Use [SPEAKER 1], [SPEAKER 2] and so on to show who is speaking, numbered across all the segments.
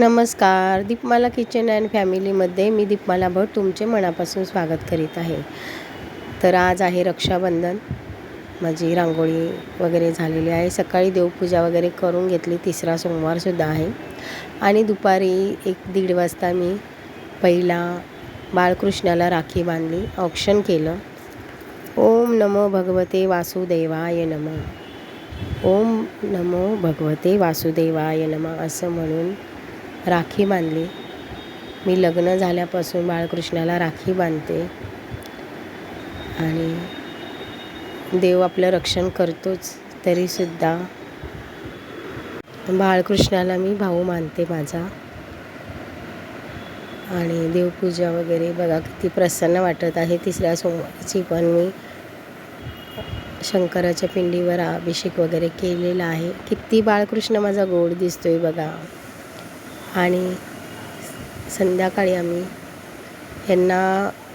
[SPEAKER 1] नमस्कार दीपमाला kitchen and फॅमिलीमध्ये मी दीपमाला भट तुमचे मनापासून स्वागत करीत आहे. तर आज आहे रक्षाबंधन. माझी रांगोळी वगैरे झालेली आहे. सकाळी देवपूजा वगैरे करून घेतली. तिसरा सोमवारसुद्धा आहे. आणि दुपारी एक दीड वाजता मी पहिला बाळकृष्णाला राखी बांधली औक्षण केलं. ओम नमो भगवते वासुदेवाय नम. ओम नमो भगवते वासुदेवाय नमः असं म्हणून राखी बांधली. मी लग्न झाल्यापासून बाळकृष्णाला राखी बांधते. आणि देव आपलं रक्षण करतोच तरीसुद्धा बाळकृष्णाला मी भाऊ मानते माझा. आणि देवपूजा वगैरे बघा किती प्रसन्न वाटत आहे. तिसऱ्या सोमवारची पण मी शंकराच्या पिंडीवर अभिषेक वगैरे केलेला आहे. किती बाळकृष्ण माझा गोड दिसतोय बघा. आणि संध्याकाळी आम्ही यांना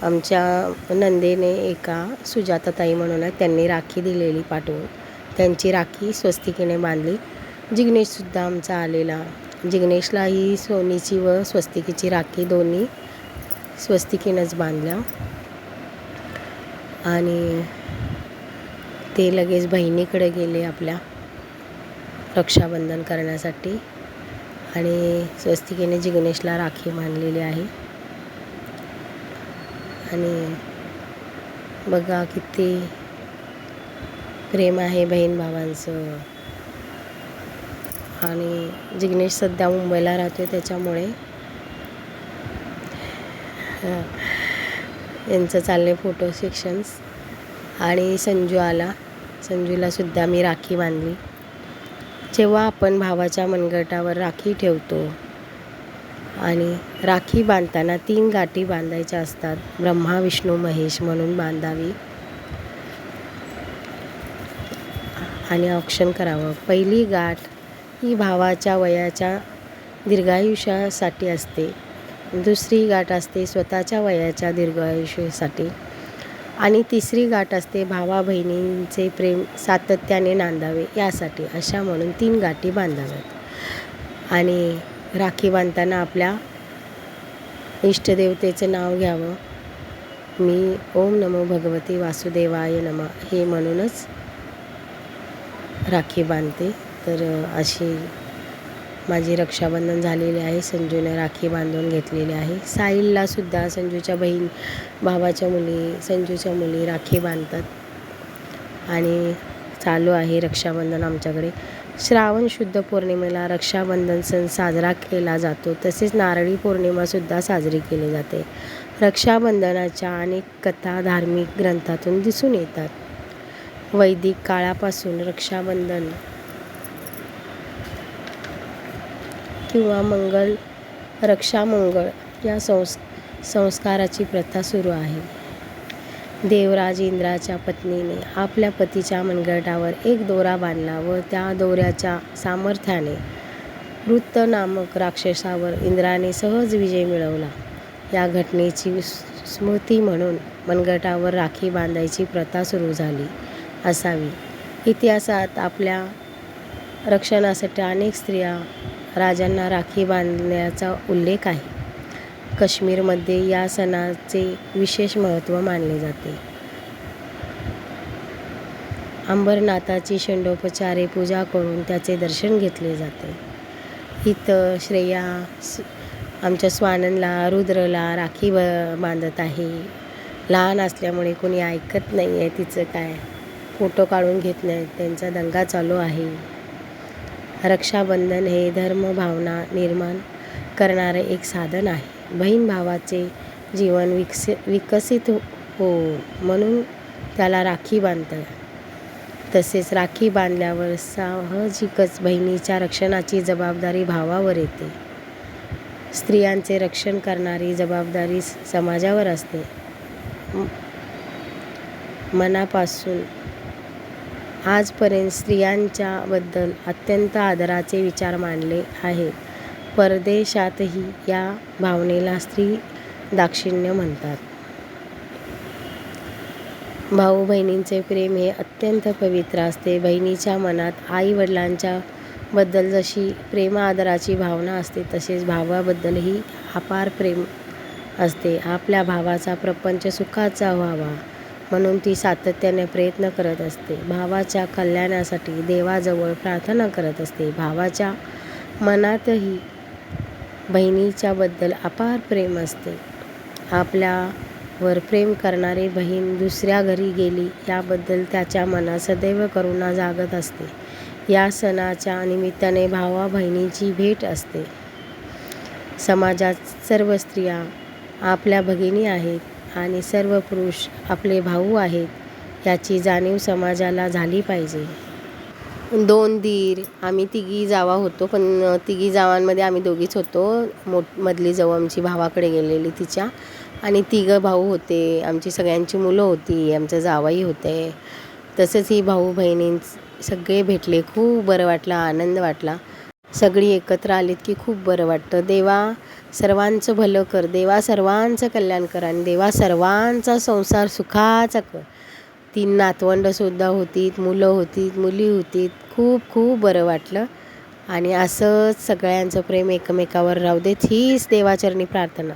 [SPEAKER 1] आमच्या नंदेने एका सुजाताताई म्हणून आहे त्यांनी राखी दिलेली पाठवून त्यांची राखी स्वस्तिकेने बांधली. जिग्नेशसुद्धा आमचा आलेला. जिग्नेशला ही सोनीची व स्वस्तिकेची राखी दोन्ही स्वस्तिकीनंच बांधल्या. आणि ते लगेच बहिणीकडे गेले आपल्या रक्षाबंधन करण्यासाठी. आणि स्वस्तिकेने जिग्नेशला राखी बांधलेली आहे. आणि बघा किती प्रेम आहे बहीण भावांचं. आणि जिग्नेश सध्या मुंबईला राहतो आहे त्याच्यामुळे यांचं चालले फोटो सेक्शन्स आणि संजू आला संजूलासुद्धा मी राखी बांधली. जेव्हा आपण भावाच्या मनगटावर राखी ठेवतो आणि राखी बांधताना तीन गाठी बांधायच्या असतात ब्रह्मा विष्णू महेश म्हणून बांधावी. आणि औक्षण करावं. पहिली गाठ ही भावाच्या वयाच्या दीर्घायुष्यासाठी असते. दुसरी गाठ असते स्वतःच्या वयाच्या दीर्घायुष्यासाठी. आणि तिसरी गाठ असते भावा बहिणींचे प्रेम सातत्याने नांदावे यासाठी अशा म्हणून तीन गाठी बांधाव्यात. आणि राखी बांधताना आपल्या इष्टदेवतेचं नाव घ्यावं. मी ओम नमो भगवती वासुदेवाय नम हे म्हणूनच राखी बांधते. तर अशी माझी रक्षाबंधन झालेली आहे. संजूने राखी बांधून घेतलेली आहे. साहिललासुद्धा संजूच्या बहीण भावाच्या मुली संजूच्या मुली राखी बांधतात. आणि चालू आहे रक्षाबंधन आमच्याकडे. श्रावण शुद्ध पौर्णिमेला रक्षाबंधन सण साजरा केला जातो. तसेच नारळी पौर्णिमासुद्धा साजरी केली जाते. रक्षाबंधनाच्या अनेक कथा धार्मिक ग्रंथातून दिसून येतात. वैदिक काळापासून रक्षाबंधन किंवा मंगल रक्षामंगळ या संस् संस्काराची प्रथा सुरू आहे. देवराज इंद्राच्या पत्नीने आपल्या पतीच्या मनगटावर एक दोरा बांधला व त्या दोऱ्याच्या सामर्थ्याने वृत्त नामक राक्षसावर इंद्राने सहज विजय मिळवला. या घटनेची स्मृती म्हणून मनगटावर राखी बांधायची प्रथा सुरू झाली असावी. इतिहासात आपल्या रक्षणासाठी अनेक स्त्रिया राजांना राखी बांधण्याचा उल्लेख आहे. काश्मीरमध्ये या सणाचे विशेष महत्त्व मानले जाते. अंबरनाथाची षंडोपचारे पूजा करून त्याचे दर्शन घेतले जाते. इथं श्रेया आमच्या स्वानंदला रुद्रला राखी ब बांधत आहे. लहान असल्यामुळे कोणी ऐकत नाही आहे तिचं काय. फोटो काढून घेत नाहीत. त्यांचा दंगा चालू आहे. रक्षाबंधन हे धर्मभावना निर्माण करणारे एक साधन आहे. बहीण भावाचे जीवन विकसि विकसित हो म्हणून त्याला राखी बांधतात. तसेच राखी बांधल्यावर साहजिकच बहिणीच्या रक्षणाची जबाबदारी भावावर येते. स्त्रियांचे रक्षण करणारी जबाबदारी समाजावर असते. मनापासून आजपर्यंत स्त्रियांच्याबद्दल अत्यंत आदराचे विचार मांडले आहेत. परदेशातही या भावनेला स्त्री दाक्षिण्य म्हणतात. भाऊ बहिणींचे प्रेम हे अत्यंत पवित्र असते. बहिणीच्या मनात आई वडिलांच्या बद्दल जशी प्रेम आदराची भावना असते तसेच भावाबद्दलही अपार प्रेम असते. आपल्या भावाचा प्रपंच सुखाचा व्हावा. म्हणून ती सातत्याने प्रयत्न करत असते. भावाच्या कल्याणासाठी देवाजवळ प्रार्थना करत असते. भावाच्या मनातही बहिणीच्याबद्दल अपार प्रेम असते. आपल्यावर प्रेम करणारी बहीण दुसऱ्या घरी गेली याबद्दल त्याच्या मनात सदैव करुणा जागत असते. या सणाच्या निमित्ताने भावा बहिणीची भेट असते. समाजात सर्व स्त्रिया आपल्या भगिनी आहेत. आणि सर्व पुरुष आपले भाऊ आहेत याची जाणीव समाजाला झाली पाहिजे. दोन दीर आम्ही तिघी जावा होतो पण तिघी जावांमध्ये आम्ही दोघीच होतो. मोठ मधली जाऊ आमची भावाकडे गेलेली तिच्या. आणि तिघं भाऊ होते आमची सगळ्यांची मुलं होती आमचं जावाई होते. तसंच ही भाऊ बहिणी सगळे भेटले खूप बरं वाटलं आनंद वाटला. सगळी एकत्र आलीत की खूप बरं वाटतं. देवा सर्वांचं भलं कर देवा सर्वांचं कल्याण कर आणि देवा सर्वांचा संसार सुखाचा कर. तीन नातवंडंसुद्धा होतीत मुलं होतीत मुली होतीत. खूप खूप बरं वाटलं. आणि असंच सगळ्यांचं प्रेम एकमेकावर राहू देत. हीच देवाचरणी प्रार्थना.